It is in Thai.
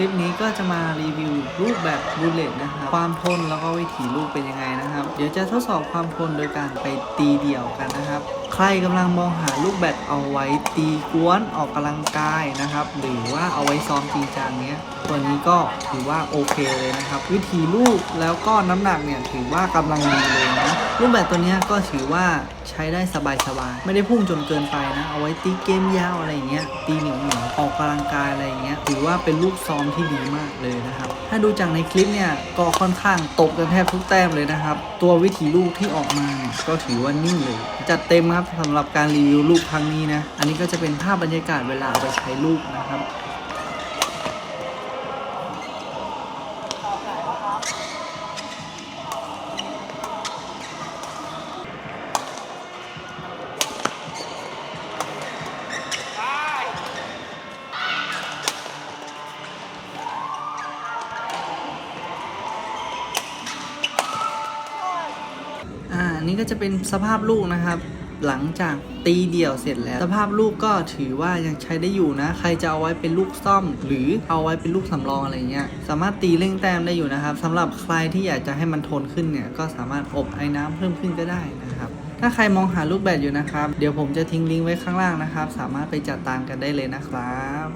ลิปนี้ก็จะมารีวิวรูปแบบบูลเลตนะครับ ความทนแล้วก็วิถีลูกเป็นยังไงนะครับ เดี๋ยวจะทดสอบความทนโดยการไปตีเดี่ยวกันนะครับ ใครกำลังมองหาลูกแบตเอาไว้ตีกวนออกกำลังกายนะครับ หรือว่าเอาไว้ซ้อมจริงจังเนี้ย ตัวนี้ก็ถือว่าโอเคเลยนะครับ วิธีลูกแล้วก็น้ำหนักเนี่ยถือว่ากำลังดีเลยนะ รูปแบบตัวนี้ก็ถือว่าใช้ได้สบายๆ ไม่ได้พุ่งจนเกินไปนะ เอาไว้ตีเกมยาวอะไรอย่างเงี้ย ตีเหนียวเหนียวๆออกกำลังกายอะไรอย่างเงี้ย ถือว่าเป็นลูกซ้อมที่ดีมากเลยนะครับ ถ้าดูจากในคลิปเนี่ย ก็ค่อนข้างตบกันแทบทุกแต้มเลยนะครับ ตัววิธีลูกที่ออกมาเนี่ยก็ถือว่านิ่งเลย จัดเต็มครับสำหรับการรีวิวลูกครั้งนี้นะ อันนี้ก็จะเป็นภาพบรรยากาศเวลาไปใช้ลูกนะครับ อันนี้ก็จะเป็นสภาพลูกนะครับ หลังจากตีเดี่ยวเสร็จแล้ว สภาพลูกก็ถือว่ายังใช้ได้อยู่นะ ใครจะเอาไว้เป็นลูกซ่อม หรือเอาไว้เป็นลูกสำรองอะไรเงี้ย สามารถตีเร่งแต้มได้อยู่นะครับสำหรับใครที่อยากจะให้มันทนขึ้นเนี่ย ก็สามารถอบไอ้น้ำเพิ่มขึ้นก็ได้นะครับถ้าใครมองหาลูกแบดอยู่นะครับ เดี๋ยวผมจะทิ้งลิงก์ไว้ข้างล่างนะครับ สามารถไปจัดตามกันได้เลยนะครับ